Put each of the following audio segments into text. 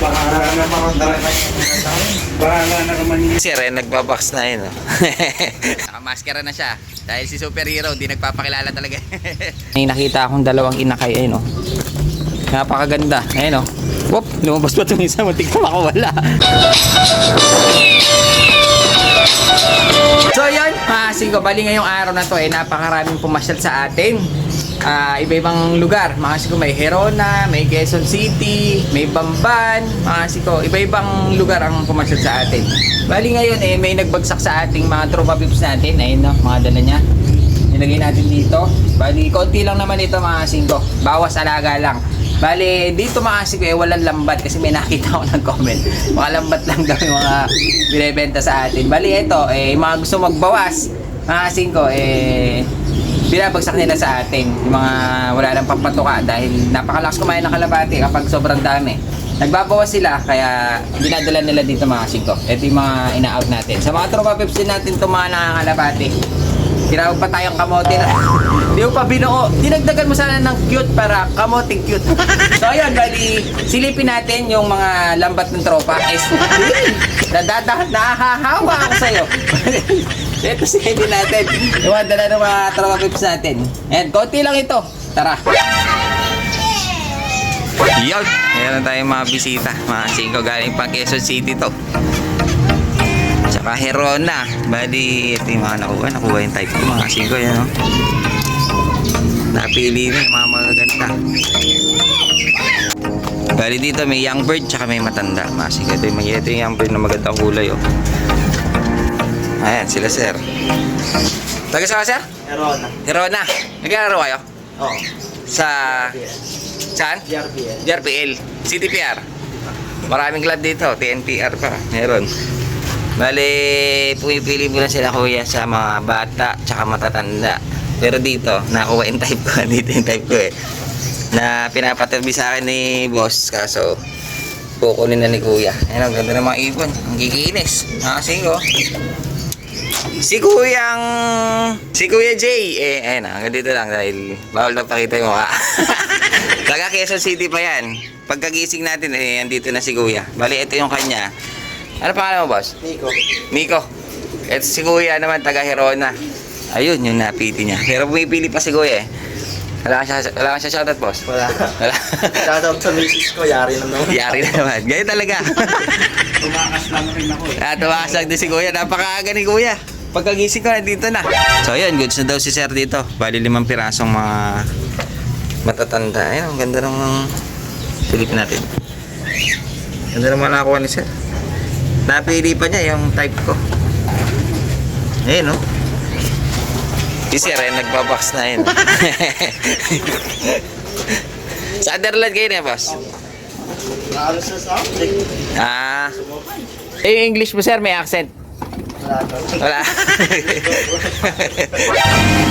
Bahala na naman Bahala na naman yun. Si Ren nagbabox na yun. oh. Nakamaskara na siya. Dahil si superhero, hindi nagpapakilala talaga. May nakita akong dalawang inakay, ayun oh. Napakaganda. Ayun oh. Whoop, lumabas pa itong isa, matik na makawala. So yun, mga singko, bali ngayong araw na to eh, napakaraming pumasyal sa atin. Ah, iba-ibang lugar. Mga siko, may Herona, may Quezon City, may Bamban. Mga siko, iba-ibang lugar ang pumasyal sa atin. Bali ngayon eh, may nagbagsak sa ating mga tropa pips natin. Ayun no, mga dala niya. Nilagay natin dito. Bali, konti lang naman ito mga singko. Bawas alaga lang. Bali, dito mga singko eh, walang lambat kasi may nakita ako ng comment. Mga lambat lang daw yung mga binibenta sa atin. Bali, ito, eh, mga gusto magbawas. Mga singko, eh, binabagsak nila sa atin yung mga wala lang pampatuka dahil napakalakas kumain ng kalapati kapag sobrang dami. Nagbabawas sila kaya dinadala nila dito mga singko. Ito yung mga ina-out natin. Sa mga tropa pips din natin itong mga nakakalapati tinawag pa tayong kamote na di mo pa binuo. Dinagdagan mo sana ng cute para kamoting cute. So ayun bali silipin natin yung mga lambat ng tropa is nadadahan nahahawa ako sa'yo ito silipin natin yung mga dala ng mga tropa pips natin and konti lang ito tara Yun, meron tayong mga bisita. Mga singko galing pa Quezon City to. Tsaka Herona. Bali, ito yung mga nakuha. Nakuha yung type ko. Mga singko yan, no? Napili na yung mga magaganda. Bali dito may young bird tsaka may matanda. Mga singko. Ito yung, ito yung young bird na magandang kulay, oh. Ayan, sila sir. Taga sa sir? Erona. Herona. Naglalaro kayo? Oo. Sa... Saan? DRPL. JRPL, CTPR. Maraming club dito, TNPR pa. Meron. Bale, pumipili mo lang sila kuya sa mga bata tsaka matatanda. Pero dito, nakuha yung type ko. Dito yung type ko eh. Na pinapatabi sa akin ni boss. Kaso, kukunin na ni kuya. Ayan, ang ganda ng mga ibon. Ang giginis. Nakasing ko. Si Kuyang... Si Kuya Jay. Eh, ayun na. Hanggang dito lang dahil bawal na pakita yung mukha. Taga Quezon City pa yan. Pagkagising natin, eh, andito na si Kuya. Bali, ito yung kanya. Ano pangalan mo, boss? Nico. Miko. Ito si Kuya naman, taga Herona. Ayun, yung napiti niya. Pero pumipili pa si Kuya eh. Wala ka siya, wala ka siya shoutout, boss? Wala. Wala. Shoutout sa misis ko, yari na naman. Yari na naman. Ganyan talaga. Tumakas lang rin ako eh. Ah, tumakasag din si Kuya. Napakaaga ni Kuya. Pagkagising ko, nandito na. So, ayun. Goods na daw si Sir dito. Bali limang pirasong mga matatanda. Ayun, ang ganda ng silipin natin. Ganda mga nakakuha ni Sir. Napili pa niya yung type ko. Ayun, no? Si Sir, eh, nagbabox na yun. Sa Underland kayo na, boss? Na sa akin. Ah. Eh, English mo, sir, may accent. Wala. Wala.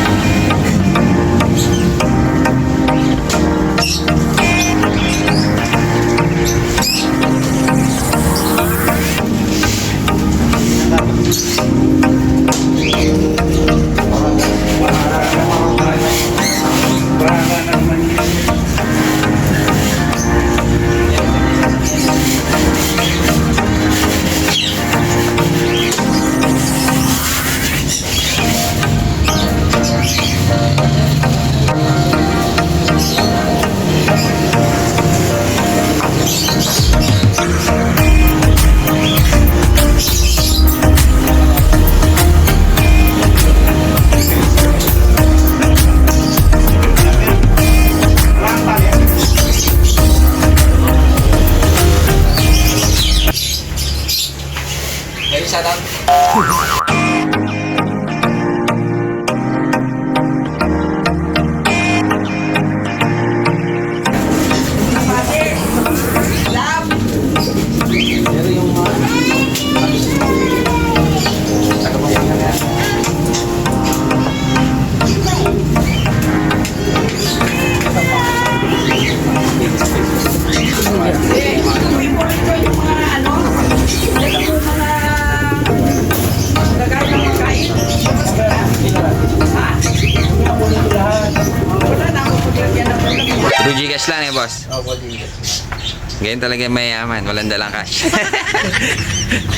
Oh. Ganyan talaga yung mayaman. Walang dalang cash.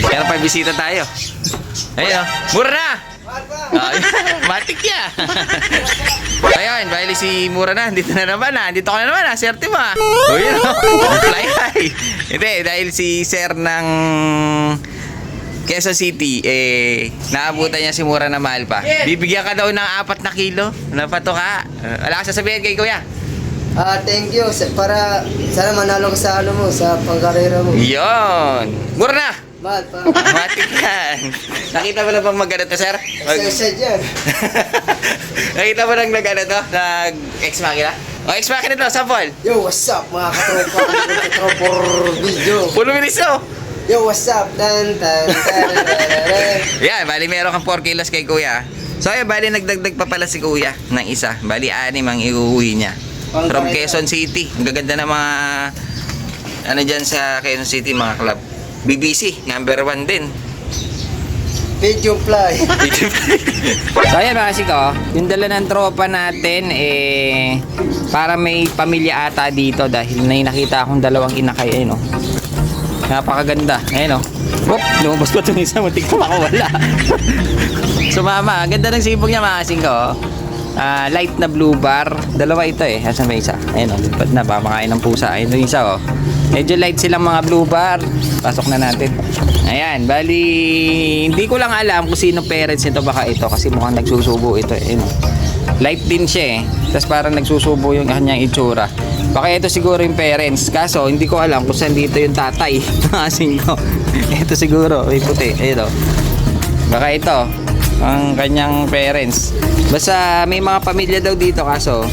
Pero pa bisita tayo. Ayun, oh. Mura na! Ah, matik ya. Ayun, bali si Mura na. Dito na naman ah. Dito ka na naman ah. Swerte mo ah. O yun oh. Fly high. Hindi, dahil si Sir ng Quezon City, eh, naabutan niya si Mura na mahal pa. Bibigyan ka daw ng apat na kilo. Napato ka. Wala ka sasabihin kay Kuya. Ah, thank you. Sa- Para sana manalo ka sa ano mo, sa pangkarera mo. Yon. Mura na. Mahal pa. Matik yan. Nakita mo na bang mag-ano to, sir? Mag- Isa-isa dyan. Nakita mo nang nag-ano to? Nag ex machina? O, ex machina to, sample. Yo, what's up mga katropa? Katropa video. Pulo bilis oh. Yo, what's up? Tan, tan, tan, tan, tan. Yan, bali meron kang 4 kilos kay kuya. So ayun, bali nagdagdag pa pala si kuya ng isa. Bali anim ang iuwi niya. From Quezon City. Ang gaganda ng mga ano dyan sa Quezon City mga club. BBC, number 1 din. Medium fly. so ayan mga siko, yung dala ng tropa natin eh para may pamilya ata dito dahil may nakita akong dalawang inakay ayun oh. Napakaganda. Ayun oh. Whoop, lumabas pa itong isa, muntik pa makawala. Sumama, ang ganda ng sibog niya mga siko. Ah, light na blue bar. Dalawa ito eh. Asan ba isa? Ayun oh, lipat na papakain ng pusa. Ayun yung isa oh. Medyo light silang mga blue bar. Pasok na natin. Ayan, bali hindi ko lang alam kung sino parents nito baka ito kasi mukhang nagsusubo ito eh. Oh. Light din siya eh. Tapos parang nagsusubo yung kanyang itsura. Baka ito siguro yung parents. Kaso hindi ko alam kung saan dito yung tatay. Kasing ko. ito siguro. May puti. Ayun oh. Baka ito, ang kanyang parents. Basta may mga pamilya daw dito kaso,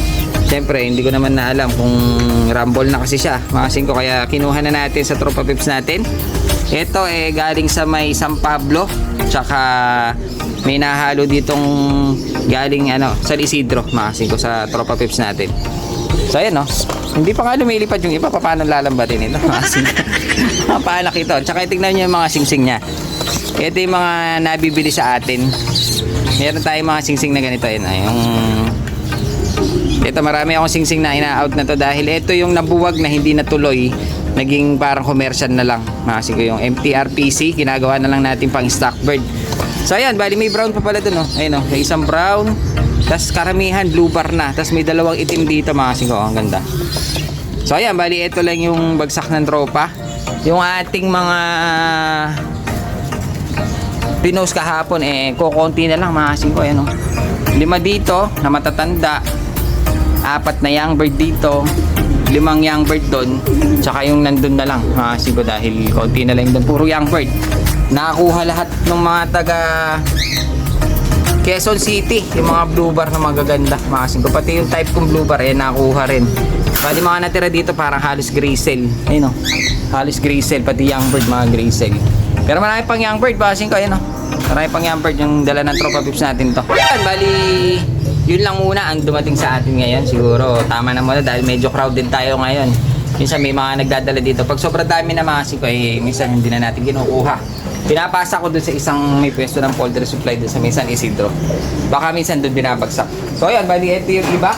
Siyempre, hindi ko naman na alam kung rumble na kasi siya. Makasin ko kaya kinuha na natin sa Tropa Pips natin. Ito eh galing sa may San Pablo. Tsaka may nahalo ditong galing ano, San Isidro. Makasin ko sa Tropa Pips natin. So ayan no. Hindi pa nga lumilipad yung iba. Paano lalambatin ito? Makasin ko. Mapaanak ito. Tsaka tignan nyo yung mga singsing niya. Ito yung mga nabibili sa atin. Meron tayong mga singsing na ganito. Yun, yung... Ito marami akong singsing na ina-out na to dahil ito yung nabuwag na hindi natuloy. Naging parang commercial na lang. Kasi ko yung MTRPC, ginagawa na lang natin pang stock bird. So ayan, bali may brown pa pala dun oh. Ayun oh, may isang brown. Tapos karamihan blue bar na. Tapos may dalawang itim dito mga ko. Ang ganda. So ayan, bali ito lang yung bagsak ng tropa. Yung ating mga pinost kahapon eh kukonti na lang mga ko ayan oh. Lima dito na matatanda. Apat na young bird dito. Limang young bird doon. Tsaka yung nandun na lang mga ko dahil konti na lang doon. Puro young bird. Nakakuha lahat ng mga taga Quezon City, yung mga blue bar na magaganda, mga singko. Pati yung type kong blue bar, eh, nakuha rin. Pati mga natira dito, parang halos grisel. Ayun o, halos grisel, pati young bird, mga grisel. Pero marami pang young bird, mga singko, ayun o. Marami pang bird yung dala ng tropa pips natin to. Yan, bali, yun lang muna ang dumating sa atin ngayon. Siguro, tama na muna dahil medyo crowded tayo ngayon. Minsan may mga nagdadala dito. Pag sobrang dami na mga singko, eh, minsan hindi na natin kinukuha. Pinapasa ko dun sa isang may pwesto ng poultry supply dun sa Minsan Isidro. Baka minsan dun binabagsak. So ayan, bali ito yung iba.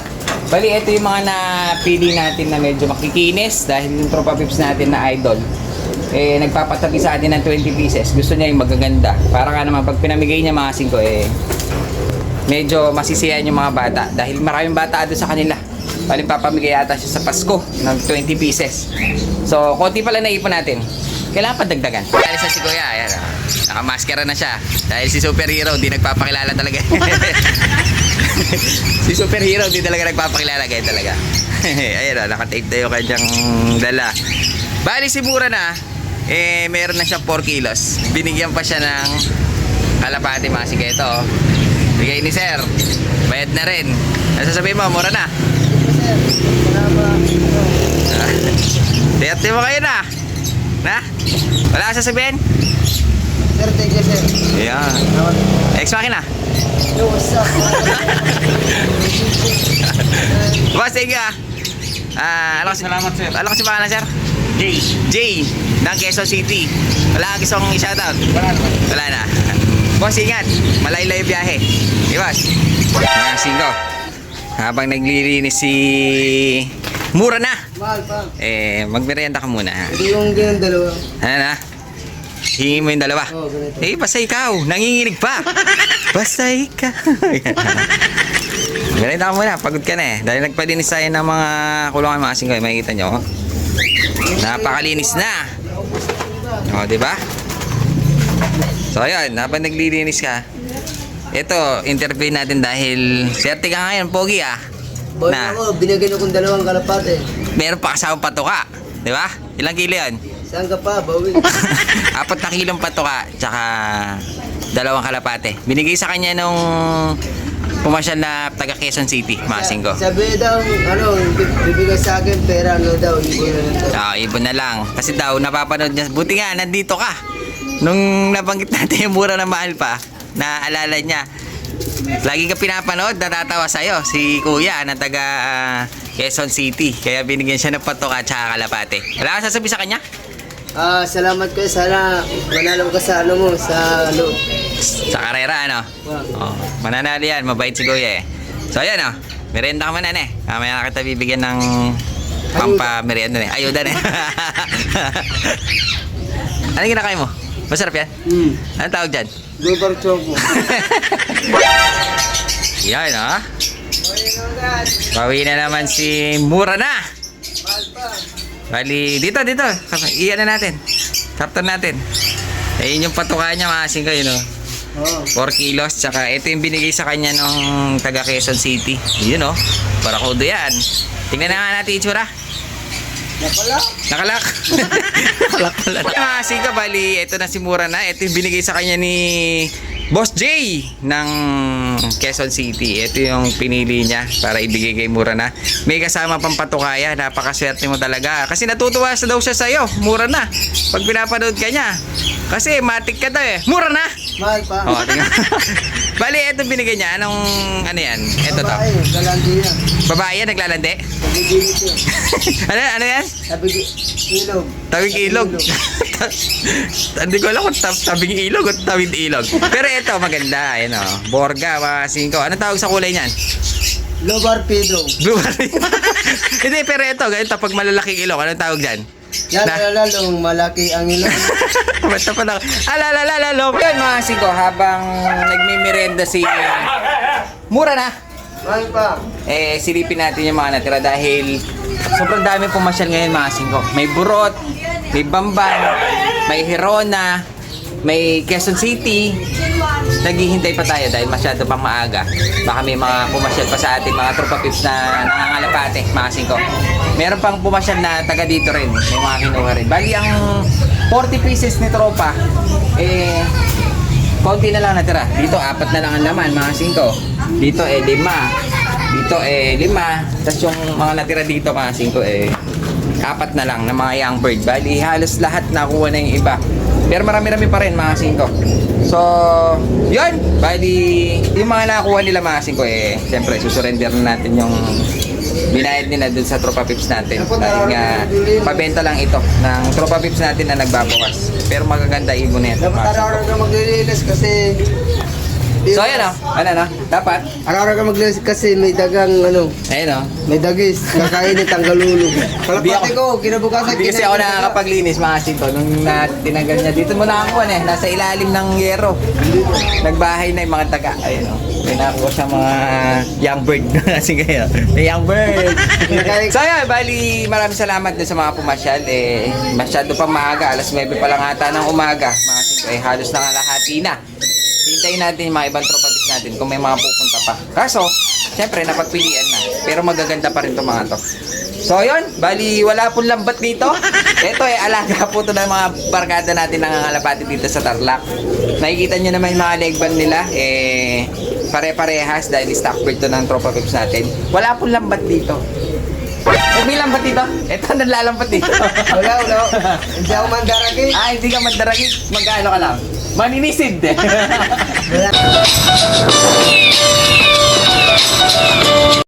Bali ito yung mga napili natin na medyo makikinis dahil yung tropa pips natin na idol. Eh, nagpapatabi sa atin ng 20 pieces. Gusto niya yung magaganda. Para nga naman pag pinamigay niya mga singko eh, medyo masisiyahan yung mga bata dahil maraming bata doon sa kanila. Bali papamigay yata siya sa Pasko ng 20 pieces. So, konti pala naipon natin. Kailangan pa dagdagan. Alis na si Kuya, ayan. ah. Nakamaskara na siya. Dahil si superhero, di nagpapakilala talaga. si superhero, di talaga nagpapakilala kaya talaga. ayan o, nakatape na yung kanyang dala. Bali si Mura na, eh, meron na siya 4 kilos. Binigyan pa siya ng kalapati mga sige ito. oh. Bigay ni Sir. Bayad na rin. Ano sasabihin mo, mura na. Ano, Tiyate mo kayo na. Na? Wala ka sasabihin? Sir, thank you, sir. Yeah. Salamat. Ex makina. Yo, what's up? Boss, thank you ah. Ah, ano kasi, Salamat, sir. ano kasi pangalan, sir? Jay. Jay, ng Quezon City. Wala kang isang i-shoutout. Wala naman. Wala na. Boss, ingat. Malayo-layo biyahe. Boss. Mga singko. habang naglilinis si Mura na. Mahal pa. Eh, magmerienda ka muna. Hindi yung ganyan dalawa. Ano na? Hingi mo yung dalawa. Oo, ganito. Eh, basta ikaw. Nanginginig pa. basta ikaw. Merienda ka muna. Pagod ka na eh. Dahil nagpalinis tayo ng mga kulungan mga singgoy. Makikita nyo. oh. Napakalinis na. O, di ba? So, ayun. Habang naglilinis ka, ito, interview natin dahil swerte ka ngayon, Pogi ah. Boy Na. ako, binigyan akong dalawang kalapate. Meron pa kasamang patuka. Di ba? Ilang kilo yun? Saan ka pa, bawi? Apat na kilong patuka, tsaka dalawang kalapate. Binigay sa kanya nung pumasyal na taga Quezon City, mga singgo. Sabi daw, ano, bi- bibigay sa akin pera, ano daw, hindi na lang daw. Ah, ibon na lang. Kasi daw, napapanood niya. Buti nga, nandito ka. Nung nabanggit natin yung mura na mahal pa, naalala niya. Lagi ka pinapanood, natatawa sa'yo. Si Kuya na taga ah, Quezon City. Kaya binigyan siya ng patuka at saka kalapate. Wala ka sasabi sa kanya? Ah, salamat ko. Sana manalo ka sa ano mo, sa ano. Sa karera, ano? Oh, mananalo yan. Mabait si Kuya eh. So, ayan oh. Merenda ka muna eh. Mamaya na kita bibigyan ng pampa-merienda eh. Ayuda na eh. ano kinakain mo? Masarap yan? Hmm. Anong tawag dyan? Gobar choco. Yan ah. Bawi na naman si Mura na. Bali, dito, dito. Iyan na natin. Kaptan natin. Ayun yung patuka niya, maasin kayo, no? Oo. 4 kilos, tsaka ito yung binigay sa kanya nung taga Quezon City. Yun oh, para kodo yan. Tingnan na nga natin itsura. Napala. Nakalak. Nakalak pala. Mga sika, bali, ito na si Mura na. Ito yung binigay sa kanya ni Boss J ng Quezon City. Ito yung pinili niya para ibigay kay Mura na. May kasama pang patukaya. Napakaswerte mo talaga. Kasi natutuwa sa daw siya sa'yo. Mura na. Pag pinapanood ka niya. Kasi matik ka daw eh. Mura na. Mahal pa. Tingnan. Bali, ito binigay niya. Anong, ano yan? Ito to. Babae, galandi yan. Babae yan, naglalande. Sabi gilit yun. ano, ano yan? Sabi gi- ilog. Tawing ilog. Hindi ko alam kung tab tabing ilog o tawid ilog. Pero ito, maganda. Ayan o. Borga, mga singko. Ano tawag sa kulay niyan? Lobar pedo. Blue baril. Hindi, pero ito, ganito, pag malalaking ilog, anong tawag dyan? Yan, Na- lalong malaki ang ilog. Basta pa lang. Alalalalo. Yan mga singko, habang nagmimirenda si... Mura na. Mahal pa. eh, silipin natin yung mga natira dahil sobrang dami pumasyal ngayon mga singko. May Burot, may Bamban, may Hirona, may Quezon City. Naghihintay pa tayo dahil masyado pang maaga. Baka may mga pumasyal pa sa ating mga tropa pips na nangangalapate, mga singko. Meron pang pumasyal na taga dito rin. May mga kinuha rin. Bali, ang 40 pieces ni tropa, eh, konti na lang natira. Dito, apat na lang ang laman, mga singko. Dito, eh, lima. Dito, eh, lima. Tapos yung mga natira dito, mga singko, eh, apat na lang na mga young bird. Bali, halos lahat nakuha na yung iba. Pero marami-rami pa rin, mga singko. So, yun. Bali, yung mga nakuha nila, mga singko, eh, siyempre, susurrender na natin yung binayad nila dun sa tropa pips natin. Dahil nga, pabenta lang ito ng tropa pips natin na nagbabawas. Pero magaganda ibon na yan. Dapat araw-araw ka maglilinis kasi... So ayan o, ano na, dapat, Araw-araw ka maglilinis kasi may dagang ano, ayun o. may dagis, kakainin tanggalulog. Hindi Kalapati ako- ko, kinabukasan Hindi kasi ako nakakapaglinis mga sito nung na, tinanggal niya. Dito mo nakakuha eh, nasa ilalim ng yero. Nagbahay na yung mga taga. Ayun o. May nakuha siya mga young bird. Kasi kayo, may young bird. so ayan, bali maraming salamat din sa mga pumasyal. Eh, masyado pa maaga, alas 9 pa lang ata ng umaga. Mga sito, eh, halos na kalahati na. Hintayin natin yung mga ibang tropa bits natin kung may mga pupunta pa. Kaso, syempre, napagpilian na. Pero magaganda pa rin itong mga to. So, yun. Bali, wala pong lambat dito. Ito eh, alaga po to ng mga barkada natin nangangalapati dito sa Tarlac. Nakikita nyo naman yung mga leg band nila. Eh, pare-parehas dahil stock bird to ng tropa pips natin. Wala pong lambat dito. Huwag may lambat dito. Ito, nalalambat dito. Wala, wala. Hindi ako mandaragi. ah, hindi ka magdaragi. Magkano ka lang? Maninisid. Wala.